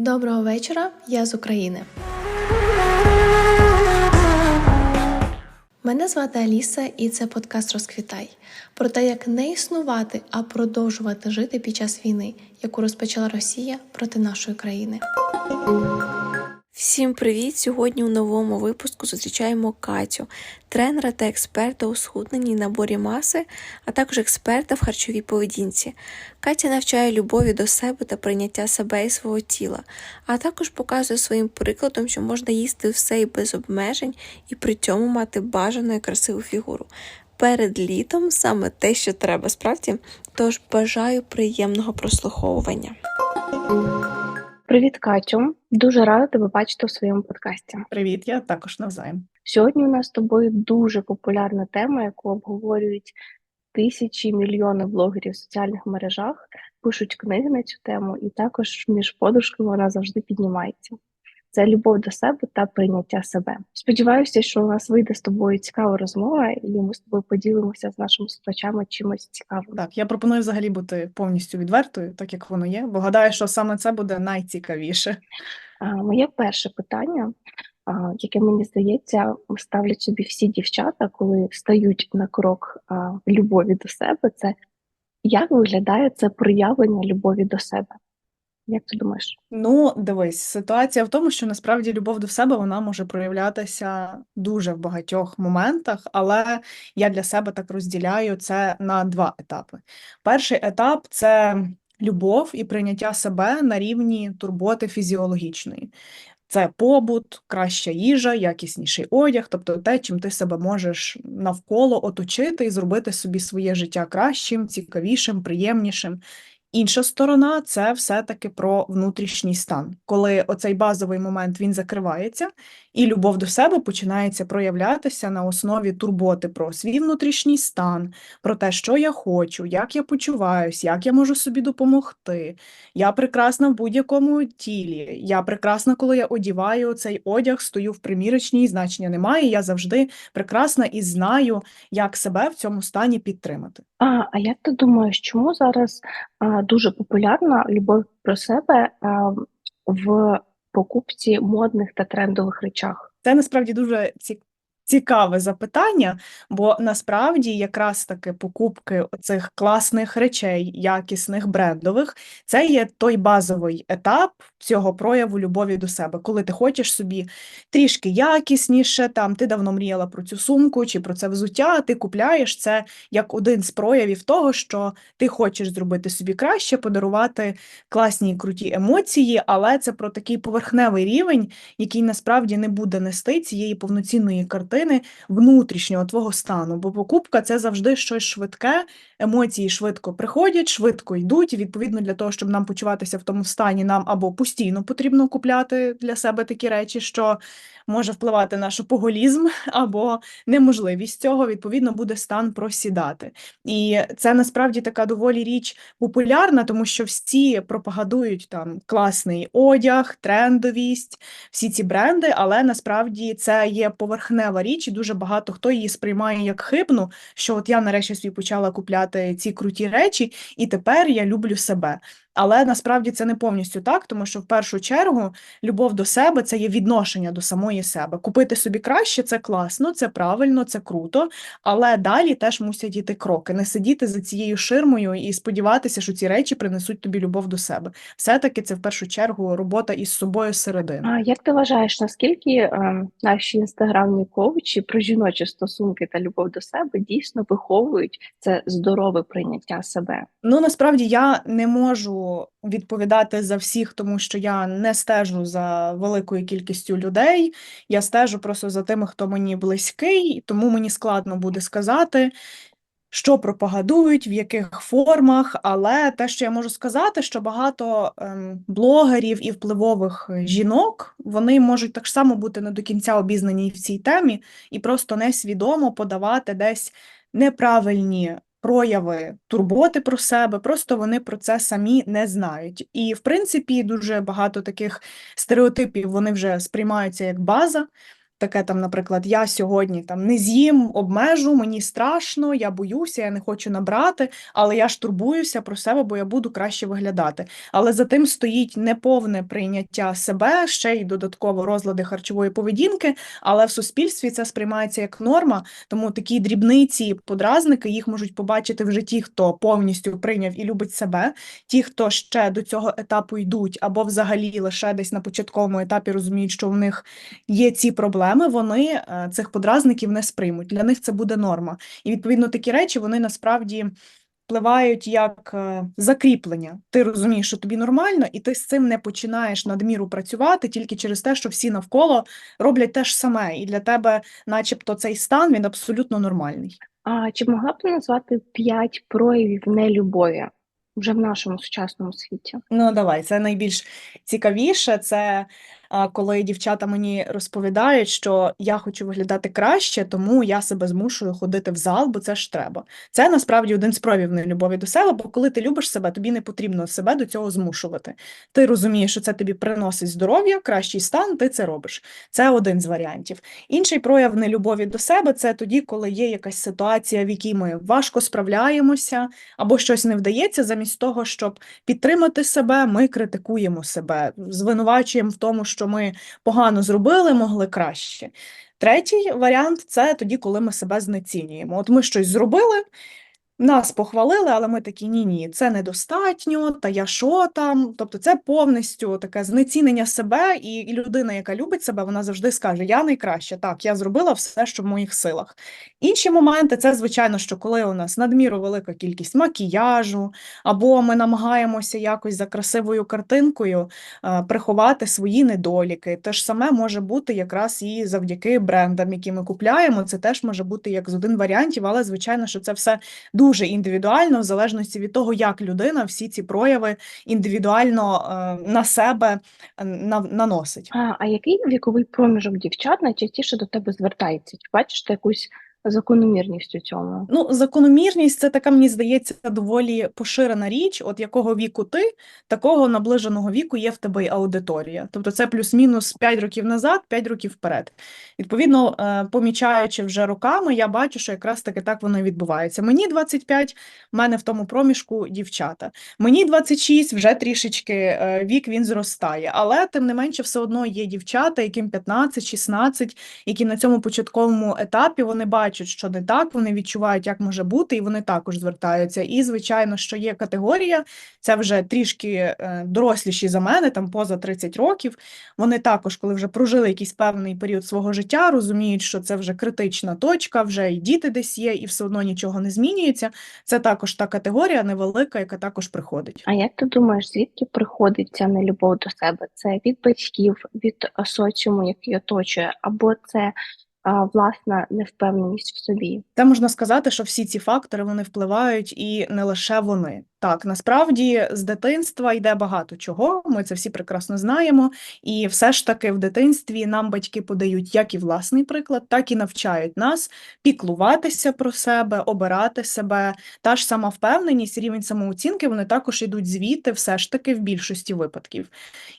Доброго вечора, я з України. Мене звати Аліса, і це подкаст Розквітай про те, як не існувати, а продовжувати жити під час війни, яку розпочала Росія проти нашої країни. Всім привіт! Сьогодні у новому випуску зустрічаємо Катю, тренера та експерта у схудненні наборі маси, а також експерта в харчовій поведінці. Катя навчає любові до себе та прийняття себе і свого тіла, а також показує своїм прикладом, що можна їсти все і без обмежень, і при цьому мати бажану і красиву фігуру. Перед літом саме те, що треба справді. Тож бажаю приємного прослуховування. Привіт, Катю. Дуже рада тебе бачити у своєму подкасті. Привіт, я також навзаєм. Сьогодні у нас з тобою дуже популярна тема, яку обговорюють тисячі мільйони блогерів в соціальних мережах, пишуть книги на цю тему, і також між подушками вона завжди піднімається. Це любов до себе та прийняття себе. Сподіваюся, що у нас вийде з тобою цікава розмова, і ми з тобою поділимося з нашими слухачами чимось цікавим. Так, я пропоную взагалі бути повністю відвертою, так як воно є, бо гадаю, що саме це буде найцікавіше. А, Моє перше питання, а, яке мені здається, ставлять собі всі дівчата, коли стають на крок а, любові до себе, це як виглядає це проявлення любові до себе? Як ти думаєш? Ну, дивись, ситуація в тому, що насправді любов до себе вона може проявлятися дуже в багатьох моментах, але я для себе так розділяю це на два етапи. Перший етап це любов і прийняття себе на рівні турботи фізіологічної. Це побут, краща їжа, якісніший одяг, тобто те, чим ти себе можеш навколо оточити і зробити собі своє життя кращим, цікавішим, приємнішим. Інша сторона це все-таки про внутрішній стан, коли оцей базовий момент він закривається, і любов до себе починається проявлятися на основі турботи про свій внутрішній стан, про те, що я хочу, як я почуваюсь, як я можу собі допомогти. Я прекрасна в будь-якому тілі. Я прекрасна, коли я одіваю цей одяг, стою в примірочній, значення немає. Я завжди прекрасна і знаю, як себе в цьому стані підтримати. А, а як ти думаєш, чому зараз а, дуже популярна любов про себе а, в покупці модних та трендових речах? Це насправді дуже ці- цікаве запитання, бо насправді якраз таки покупки цих класних речей, якісних, брендових, це є той базовий етап цього прояву любові до себе, коли ти хочеш собі трішки якісніше, там ти давно мріяла про цю сумку чи про це взуття, ти купляєш це як один з проявів того, що ти хочеш зробити собі краще, подарувати класні і круті емоції, але це про такий поверхневий рівень, який насправді не буде нести цієї повноцінної картини внутрішнього твого стану. Бо покупка це завжди щось швидке, емоції швидко приходять, швидко йдуть. І відповідно для того, щоб нам почуватися в тому стані, нам або постійно потрібно купляти для себе такі речі, що може впливати на шопоголізм, або неможливість цього, відповідно, буде стан просідати. І це насправді така доволі річ популярна, тому що всі пропагандують там класний одяг, трендовість, всі ці бренди, але насправді це є поверхнева річ, і дуже багато хто її сприймає як хибну, що от я нарешті собі почала купляти ці круті речі, і тепер я люблю себе. Але насправді це не повністю так, тому що в першу чергу любов до себе це є відношення до самої себе. Купити собі краще це класно, це правильно, це круто. Але далі теж мусять йти кроки, не сидіти за цією ширмою і сподіватися, що ці речі принесуть тобі любов до себе. Все-таки це в першу чергу робота із собою середини. А як ти вважаєш, наскільки е, наші інстаграмні коучі про жіночі стосунки та любов до себе дійсно виховують це здорове прийняття себе? Ну насправді я не можу відповідати за всіх, тому що я не стежу за великою кількістю людей. Я стежу просто за тими, хто мені близький, тому мені складно буде сказати. Що пропагандують, в яких формах, але те, що я можу сказати, що багато ем, блогерів і впливових жінок вони можуть так само бути не до кінця обізнані в цій темі і просто несвідомо подавати десь неправильні прояви турботи про себе, просто вони про це самі не знають. І, в принципі, дуже багато таких стереотипів вони вже сприймаються як база. Таке там, наприклад, я сьогодні там не з'їм, обмежу, мені страшно, я боюся, я не хочу набрати, але я ж турбуюся про себе, бо я буду краще виглядати. Але за тим стоїть неповне прийняття себе, ще й додатково розлади харчової поведінки, але в суспільстві це сприймається як норма, тому такі дрібниці, подразники їх можуть побачити вже ті, хто повністю прийняв і любить себе, ті, хто ще до цього етапу йдуть, або взагалі лише десь на початковому етапі розуміють, що в них є ці проблеми, вони е, цих подразників не сприймуть. Для них це буде норма. І відповідно такі речі вони насправді впливають як е, закріплення. Ти розумієш, що тобі нормально, і ти з цим не починаєш надміру працювати тільки через те, що всі навколо роблять те ж саме, і для тебе, начебто, цей стан він абсолютно нормальний. А чи могла б ти назвати п'ять проявів нелюбові вже в нашому сучасному світі? Ну, давай, це найбільш цікавіше. Це коли дівчата мені розповідають, що я хочу виглядати краще, тому я себе змушую ходити в зал, бо це ж треба. Це насправді один з проявів нелюбові до себе, бо коли ти любиш себе, тобі не потрібно себе до цього змушувати. Ти розумієш, що це тобі приносить здоров'я, кращий стан, ти це робиш. Це один з варіантів. Інший прояв нелюбові до себе це тоді, коли є якась ситуація, в якій ми важко справляємося, або щось не вдається, замість того, щоб підтримати себе, ми критикуємо себе, звинувачуємо в тому, що ми погано зробили, могли краще. Третій варіант це тоді, коли ми себе знецінюємо. От ми щось зробили, нас похвалили, але ми такі ні, ні, це недостатньо, та я що там. Тобто це повністю таке знецінення себе, і, людина, яка любить себе, вона завжди скаже: Я найкраща, так, я зробила все, що в моїх силах. Інші моменти це, звичайно, що коли у нас надміру велика кількість макіяжу, або ми намагаємося якось за красивою картинкою е, приховати свої недоліки. Те ж саме може бути якраз і завдяки брендам, які ми купляємо. Це теж може бути як з один варіантів, але звичайно, що це все дуже індивідуально, в залежності від того, як людина всі ці прояви індивідуально е, на себе е, на- наносить. А, а який віковий проміжок дівчат найчастіше до тебе звертається? Чи бачиш ти якусь закономірність у цьому? Ну, закономірність це така, мені здається, доволі поширена річ. От якого віку ти, такого наближеного віку є в тебе й аудиторія. Тобто це плюс-мінус 5 років назад, 5 років вперед. Відповідно, е, помічаючи вже роками, я бачу, що якраз таки так воно і відбувається. Мені 25, в мене в тому проміжку дівчата. Мені 26, вже трішечки е, вік він зростає, але тим не менше, все одно є дівчата, яким 15-16, які на цьому початковому етапі вони бачать, що не так, вони відчувають, як може бути, і вони також звертаються. І, звичайно, що є категорія, це вже трішки е, доросліші за мене, там поза 30 років. Вони також, коли вже прожили якийсь певний період свого життя, розуміють, що це вже критична точка, вже і діти десь є, і все одно нічого не змінюється. Це також та категорія невелика, яка також приходить. А як ти думаєш, звідки приходить ця нелюбов до себе? Це від батьків, від соціуму, який оточує, або це а, власна невпевненість в собі? Та можна сказати, що всі ці фактори вони впливають, і не лише вони. Так, насправді з дитинства йде багато чого. Ми це всі прекрасно знаємо. І все ж таки в дитинстві нам батьки подають як і власний приклад, так і навчають нас піклуватися про себе, обирати себе. Та ж сама впевненість, рівень самооцінки, вони також йдуть звідти, все ж таки в більшості випадків.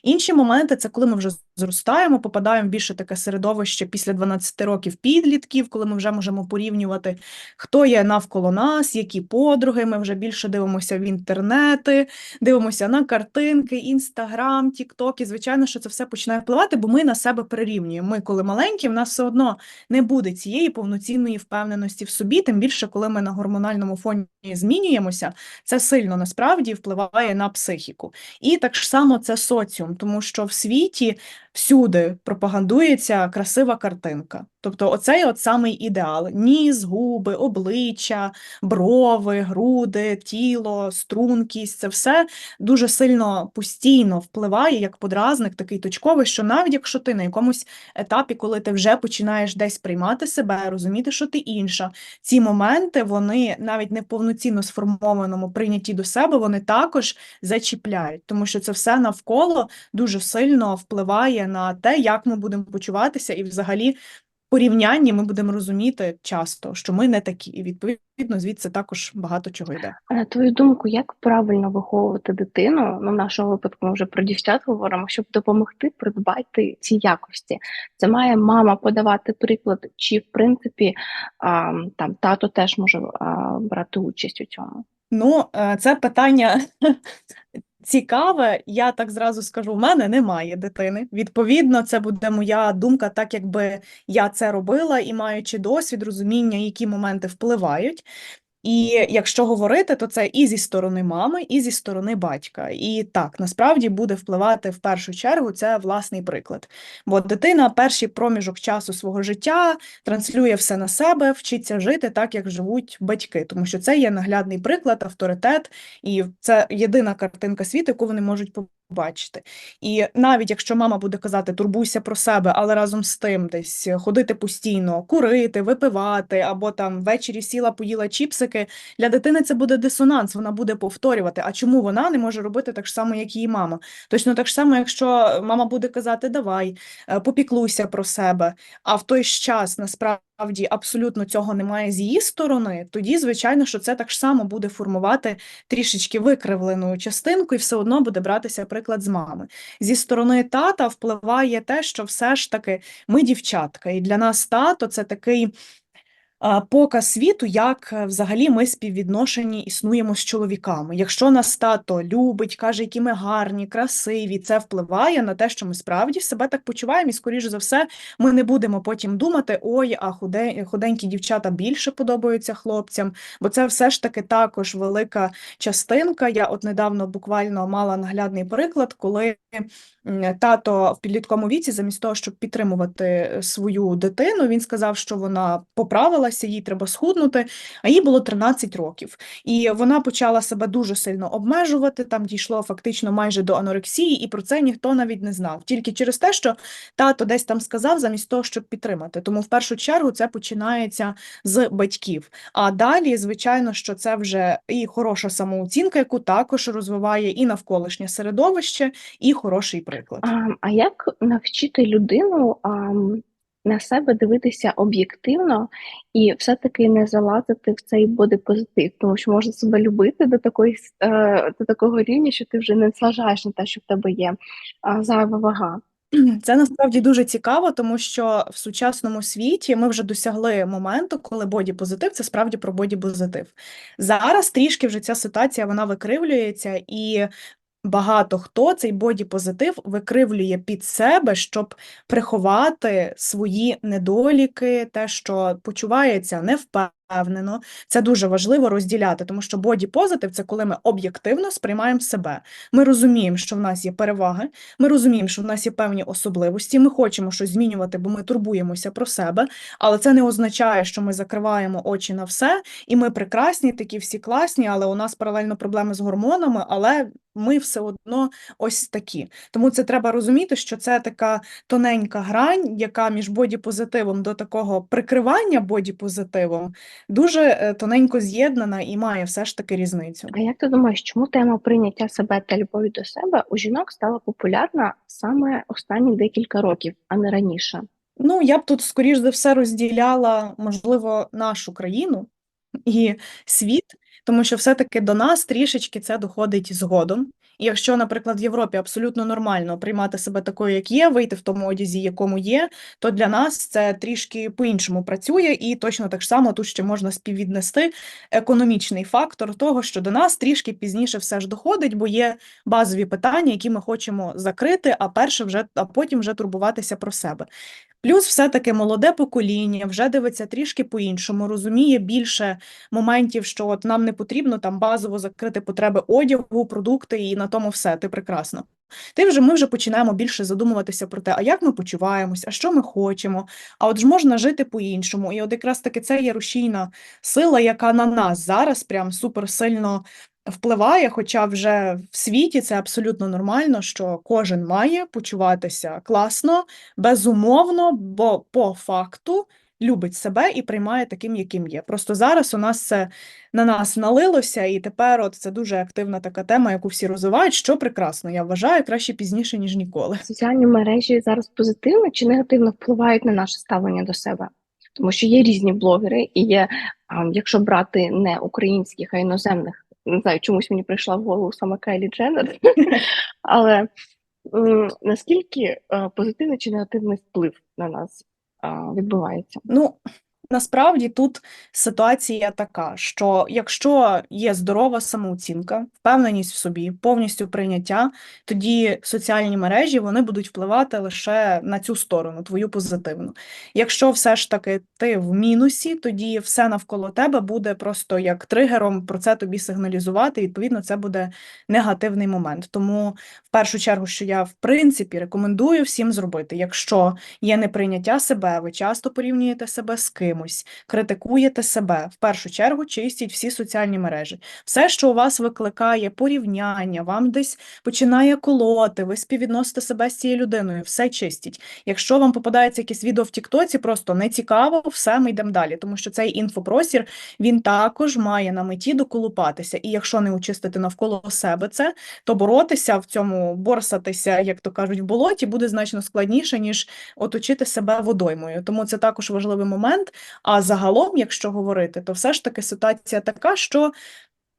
Інші моменти це коли ми вже зростаємо, попадаємо в більше таке середовище після 12 років підлітків, коли ми вже можемо порівнювати, хто є навколо нас, які подруги. Ми вже більше дивимося в інтернети, дивимося на картинки, інстаграм, тікток. І звичайно, що це все починає впливати, бо ми на себе прирівнюємо. Ми, коли маленькі, в нас все одно не буде цієї повноцінної впевненості в собі, тим більше, коли ми на гормональному фоні змінюємося, це сильно насправді впливає на психіку. І так само це соціум, тому що в світі всюди пропагандується красива картинка. Тобто, оцей от самий ідеал: ніс, губи, обличчя, брови, груди, тіло, стрункість це все дуже сильно постійно впливає як подразник, такий точковий, що навіть якщо ти на якомусь етапі, коли ти вже починаєш десь приймати себе, розуміти, що ти інша, ці моменти вони навіть не в повноцінно сформованому прийнятті до себе, вони також зачіпляють, тому що це все навколо дуже сильно впливає на те, як ми будемо почуватися, і взагалі порівнянні ми будемо розуміти часто, що ми не такі, і відповідно звідси також багато чого йде. А на твою думку, як правильно виховувати дитину? Ну, в нашому випадку ми вже про дівчат говоримо, щоб допомогти придбати ці якості. Це має мама подавати приклад, чи в принципі а, там тато теж може а, брати участь у цьому? Ну, е, це питання цікаве. Я так зразу скажу: в мене немає дитини. Відповідно, це буде моя думка, так якби я це робила, і маючи досвід, розуміння, які моменти впливають. І якщо говорити, то це і зі сторони мами, і зі сторони батька. І так, насправді буде впливати в першу чергу це власний приклад. Бо дитина перший проміжок часу свого життя транслює все на себе, вчиться жити так, як живуть батьки, тому що це є наглядний приклад, авторитет, і це єдина картинка світу, яку вони можуть побачити. І навіть якщо мама буде казати турбуйся про себе, але разом з тим десь ходити постійно, курити, випивати, або там ввечері сіла, поїла чіпсики, для дитини це буде дисонанс, вона буде повторювати. А чому вона не може робити так само, як її мама? Точно так само, якщо мама буде казати Давай, е, попіклуйся про себе, а в той ж час насправді абсолютно цього немає з її сторони, тоді, звичайно, що це так само буде формувати трішечки викривлену частинку, і все одно буде братися приклад з мами. Зі сторони тата впливає те, що все ж таки ми дівчатка, і для нас тато це такий показ світу, як е, взагалі ми співвідношені існуємо з чоловіками. Якщо нас тато любить, каже, які ми гарні, красиві, це впливає на те, що ми справді себе так почуваємо, і, скоріш за все, ми не будемо потім думати, ой, а худе, худенькі дівчата більше подобаються хлопцям, бо це все ж таки також велика частинка. Я от недавно буквально мала наглядний приклад, коли тато в підлітковому віці, замість того, щоб підтримувати е, свою дитину, він сказав, що вона поправилася, їй треба схуднути, а їй було 13 років. І вона почала себе дуже сильно обмежувати, там дійшло фактично майже до анорексії, і про це ніхто навіть не знав. Тільки через те, що тато десь там сказав, замість того, щоб підтримати. Тому в першу чергу це починається з батьків. А далі, звичайно, що це вже і хороша самооцінка, яку також розвиває і навколишнє середовище, і хороший приклад. А, а як навчити людину ам, на себе дивитися об'єктивно і все-таки не залазити в цей бодипозитив? Тому що можна себе любити до такої, е, до такого рівня, що ти вже не зважаєш на те, що в тебе є зайва вага. Це насправді дуже цікаво, тому що в сучасному світі ми вже досягли моменту, коли боді-позитив це справді про боді-позитив. Зараз трішки вже ця ситуація вона викривлюється, і багато хто цей боді-позитив викривлює під себе, щоб приховати свої недоліки, те, що почувається невпевнено. Це дуже важливо розділяти, тому що боді-позитив це коли ми об'єктивно сприймаємо себе. Ми розуміємо, що в нас є переваги, ми розуміємо, що в нас є певні особливості, ми хочемо щось змінювати, бо ми турбуємося про себе, але це не означає, що ми закриваємо очі на все, і ми прекрасні, такі всі класні, але у нас паралельно проблеми з гормонами, але ми все одно ось такі. Тому це треба розуміти, що це така тоненька грань, яка між боді-позитивом до такого прикривання боді-позитивом дуже е, тоненько з'єднана і має все ж таки різницю. А як ти думаєш, чому тема прийняття себе та любові до себе у жінок стала популярна саме останні декілька років, а не раніше? Ну, я б тут, скоріш за все, розділяла, можливо, нашу країну і світ, тому що все-таки до нас трішечки це доходить згодом. І якщо, наприклад, в Європі абсолютно нормально приймати себе такою, як є, вийти в тому одязі, якому є, то для нас це трішки по-іншому працює, і точно так само тут ще можна співвіднести економічний фактор того, що до нас трішки пізніше все ж доходить, бо є базові питання, які ми хочемо закрити, а перше вже, а потім вже турбуватися про себе. Плюс все-таки молоде покоління вже дивиться трішки по-іншому, розуміє більше моментів, що от нам не потрібно там базово закрити потреби одягу, продукти, і на тому все, ти прекрасно. Ти вже ми вже починаємо більше задумуватися про те, а як ми почуваємось, а що ми хочемо, а от ж можна жити по-іншому. І от якраз таки це є рушійна сила, яка на нас зараз прям супер сильно впливає, хоча вже в світі це абсолютно нормально, що кожен має почуватися класно, безумовно, бо по факту любить себе і приймає таким, яким є. Просто зараз у нас це на нас налилося, і тепер от це дуже активна така тема, яку всі розвивають, що прекрасно. Я вважаю краще пізніше, ніж ніколи. Соціальні мережі зараз позитивно чи негативно впливають на наше ставлення до себе? Тому що є різні блогери, і є, якщо брати не українських, а іноземних, не знаю, чомусь мені прийшла в голову саме Кайлі Дженнер, але наскільки е, позитивний чи негативний вплив на нас відбувається? Ну, насправді тут ситуація така, що якщо є здорова самооцінка, впевненість в собі, повністю прийняття, тоді соціальні мережі вони будуть впливати лише на цю сторону, твою позитивну. Якщо все ж таки ти в мінусі, тоді все навколо тебе буде просто як тригером про це тобі сигналізувати, і відповідно це буде негативний момент. Тому в першу чергу, що я в принципі рекомендую всім зробити, якщо є неприйняття себе, ви часто порівнюєте себе з кимось, критикуєте себе. В першу чергу чистіть всі соціальні мережі. Все, що у вас викликає порівняння, вам десь починає колоти, ви співвідносите себе з цією людиною, все чистіть. Якщо вам попадається якесь відео в Тіктоці, просто не цікаво, все, ми йдемо далі, тому що цей інфопростір він також має на меті доколупатися. І якщо не очистити навколо себе це, то боротися в цьому, борсатися, як то кажуть, в болоті буде значно складніше, ніж оточити себе водоймою. Тому це також важливий момент. А загалом, якщо говорити, то все ж таки ситуація така, що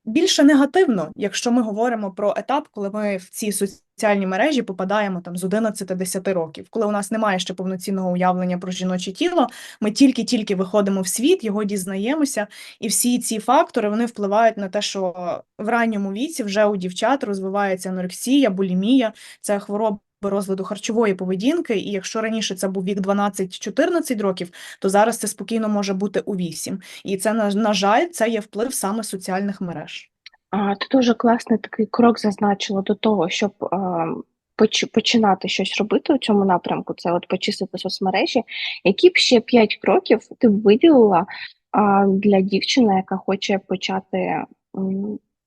більше негативно, якщо ми говоримо про етап, коли ми в ці соціальні мережі попадаємо там з 11-10 років, коли у нас немає ще повноцінного уявлення про жіноче тіло, ми тільки-тільки виходимо в світ, його дізнаємося, і всі ці фактори вони впливають на те, що в ранньому віці вже у дівчат розвивається анорексія, булімія, це хвороба. Розладу харчової поведінки, і якщо раніше це був вік 12-14 років, то зараз це спокійно може бути у 8. І це, на, жаль, це є вплив саме соціальних мереж. А, ти дуже класний такий крок зазначила до того, щоб починати щось робити у цьому напрямку. Це от почистити соцмережі. Які б ще п'ять кроків ти б виділила для дівчини, яка хоче почати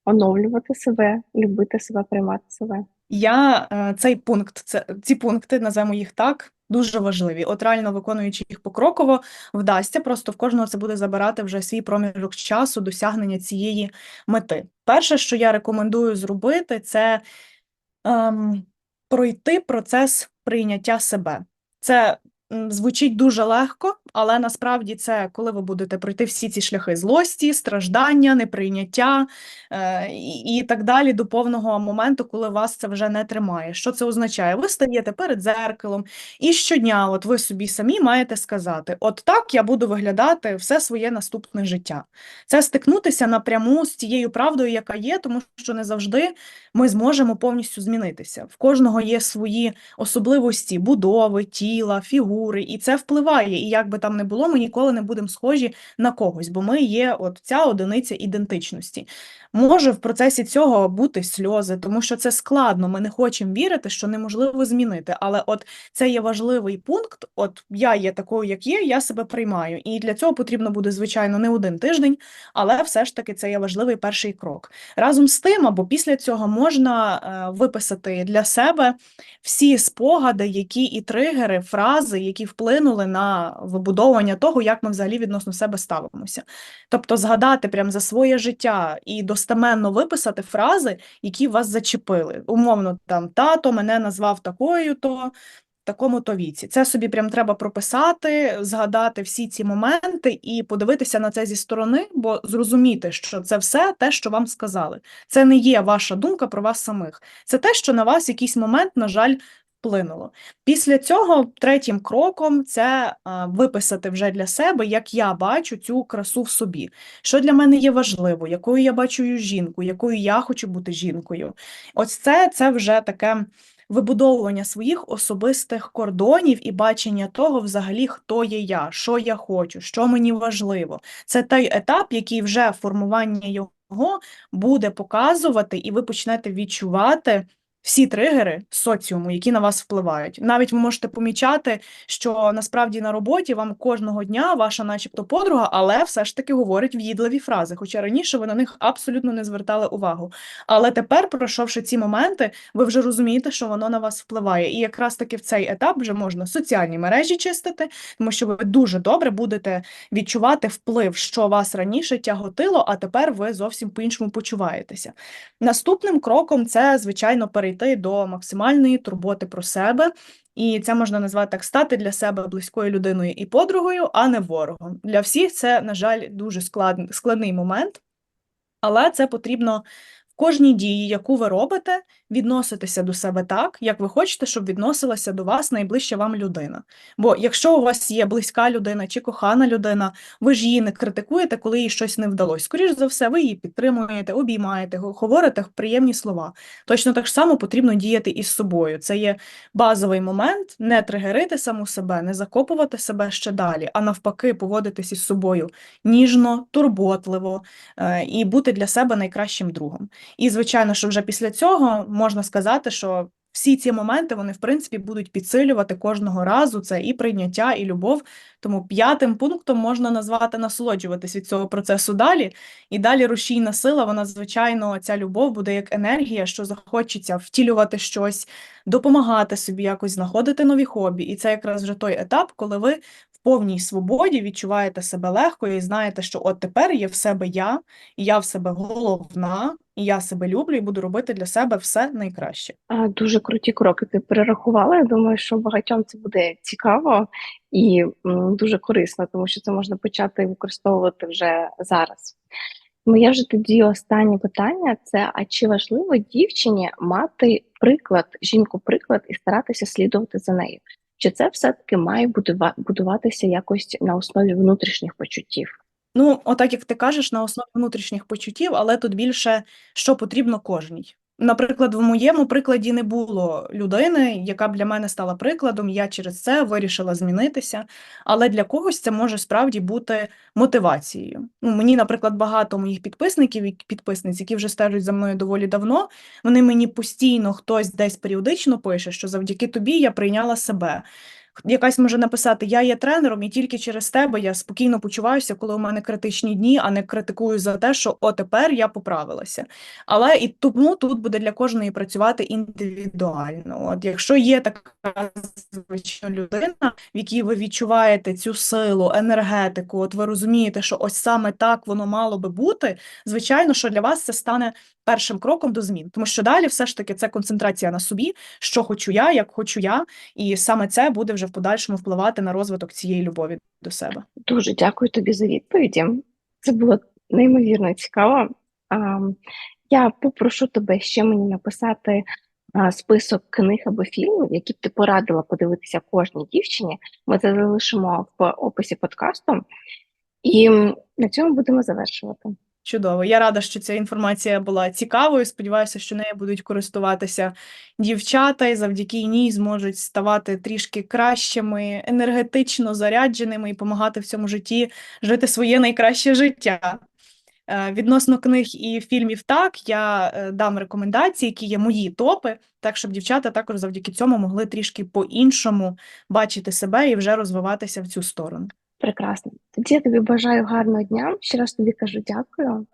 оновлювати себе, любити себе, приймати себе? Я е, цей пункт, це ці пункти, називаємо їх так, дуже важливі. От реально виконуючи їх покроково, вдасться. Просто в кожного це буде забирати вже свій проміжок часу досягнення цієї мети. Перше, що я рекомендую зробити, це ем, пройти процес прийняття себе. Це звучить дуже легко, але насправді це коли ви будете пройти всі ці шляхи злості, страждання, неприйняття е, і, так далі до повного моменту, коли вас це вже не тримає. Що це означає? Ви стаєте перед зеркалом, і щодня, от ви собі самі маєте сказати: от так я буду виглядати все своє наступне життя. Це стикнутися напряму з тією правдою, яка є, тому що не завжди ми зможемо повністю змінитися. В кожного є свої особливості будови, тіла, фігури, і це впливає. І як би там не було, ми ніколи не будемо схожі на когось, бо ми є от ця одиниця ідентичності. Може в процесі цього бути сльози, тому що це складно. Ми не хочемо вірити, що неможливо змінити. Але от це є важливий пункт. От я є такою, як є, я себе приймаю. І для цього потрібно буде, звичайно, не один тиждень, але все ж таки це є важливий перший крок. Разом з тим, або після цього можна е, виписати для себе всі спогади, які і тригери, фрази, які вплинули на вибудовування того, як ми взагалі відносно себе ставимося. Тобто згадати прямо за своє життя і достеменно виписати фрази, які вас зачепили. Умовно, там тато мене назвав такою, то такому то віці. Це собі прям треба прописати, згадати всі ці моменти і подивитися на це зі сторони, бо зрозуміти, що це все те, що вам сказали. Це не є ваша думка про вас самих. Це те, що на вас якийсь момент, на жаль, вплинуло. Після цього третім кроком це а, виписати вже для себе, як я бачу цю красу в собі. Що для мене є важливо, якою я бачу жінку, якою я хочу бути жінкою. Ось це, це вже таке вибудовування своїх особистих кордонів і бачення того, взагалі, хто є я, що я хочу, що мені важливо. Це той етап, який вже формування його буде показувати, і ви почнете відчувати всі тригери соціуму, які на вас впливають. Навіть ви можете помічати, що насправді на роботі вам кожного дня ваша, начебто, подруга, але все ж таки говорить в'їдливі фрази. Хоча раніше ви на них абсолютно не звертали увагу. Але тепер, пройшовши ці моменти, ви вже розумієте, що воно на вас впливає. І якраз таки в цей етап вже можна соціальні мережі чистити, тому що ви дуже добре будете відчувати вплив, що вас раніше тяготило, а тепер ви зовсім по-іншому почуваєтеся. Наступним кроком це, звичайно, перейти до максимальної турботи про себе. І це можна назвати так стати для себе близькою людиною і подругою, а не ворогом. Для всіх це, на жаль, дуже склад... складний момент, але це потрібно кожній дії, яку ви робите, відноситися до себе так, як ви хочете, щоб відносилася до вас найближча вам людина. Бо якщо у вас є близька людина чи кохана людина, ви ж її не критикуєте, коли їй щось не вдалося. Скоріш за все, ви її підтримуєте, обіймаєте, говорите приємні слова. Точно так само потрібно діяти із собою. Це є базовий момент не тригерити саму себе, не закопувати себе ще далі, а навпаки, поводитись із собою ніжно, турботливо е, і бути для себе найкращим другом. І звичайно, що вже після цього можна сказати, що всі ці моменти вони в принципі будуть підсилювати кожного разу це і прийняття, і любов. Тому п'ятим пунктом можна назвати насолоджуватись від цього процесу далі. І далі рушійна сила, вона звичайно, ця любов буде як енергія, що захочеться втілювати щось, допомагати собі якось знаходити нові хобі. І це якраз вже той етап, коли ви в повній свободі відчуваєте себе легко і знаєте, що от тепер є в себе я, і я в себе головна, і я себе люблю, і буду робити для себе все найкраще. Дуже круті кроки ти перерахувала. Я думаю, що багатьом це буде цікаво і дуже корисно, тому що це можна почати використовувати вже зараз. Моє вже тоді останнє питання це: а чи важливо дівчині мати приклад, жінку-приклад і старатися слідувати за нею? Чи це все-таки має будуватися якось на основі внутрішніх почуттів? Ну, отак як ти кажеш, на основі внутрішніх почуттів, але тут більше що потрібно кожній. Наприклад, в моєму прикладі не було людини, яка б для мене стала прикладом, я через це вирішила змінитися. Але для когось це може справді бути мотивацією. Ну, мені, наприклад, багато моїх підписників і підписниць, які вже стежать за мною доволі давно, вони мені постійно хтось десь періодично пише, що завдяки тобі я прийняла себе. Якась може написати: Я є тренером, і тільки через тебе я спокійно почуваюся, коли у мене критичні дні, а не критикую за те, що о, тепер я поправилася. Але і тому тут буде для кожної працювати індивідуально. От якщо є така звичайно людина, в якій ви відчуваєте цю силу, енергетику, от ви розумієте, що ось саме так воно мало би бути, звичайно, що для вас це стане першим кроком до змін, тому що далі все ж таки це концентрація на собі, що хочу я, як хочу я, і саме це буде вже в подальшому впливати на розвиток цієї любові до себе. Дуже дякую тобі за відповіді. Це було неймовірно цікаво. Я попрошу тебе ще мені написати список книг або фільмів, які б ти порадила подивитися кожній дівчині. Ми це залишимо в описі подкасту, і на цьому будемо завершувати. Чудово. Я рада, що ця інформація була цікавою. Сподіваюся, що нею будуть користуватися дівчата і завдяки ній зможуть ставати трішки кращими, енергетично зарядженими і допомагати в цьому житті жити своє найкраще життя. Е, Відносно книг і фільмів, так я е, дам рекомендації, які є мої топи, так щоб дівчата також завдяки цьому могли трішки по-іншому бачити себе і вже розвиватися в цю сторону. Прекрасно. Тоді я тобі бажаю гарного дня. Ще раз тобі кажу дякую.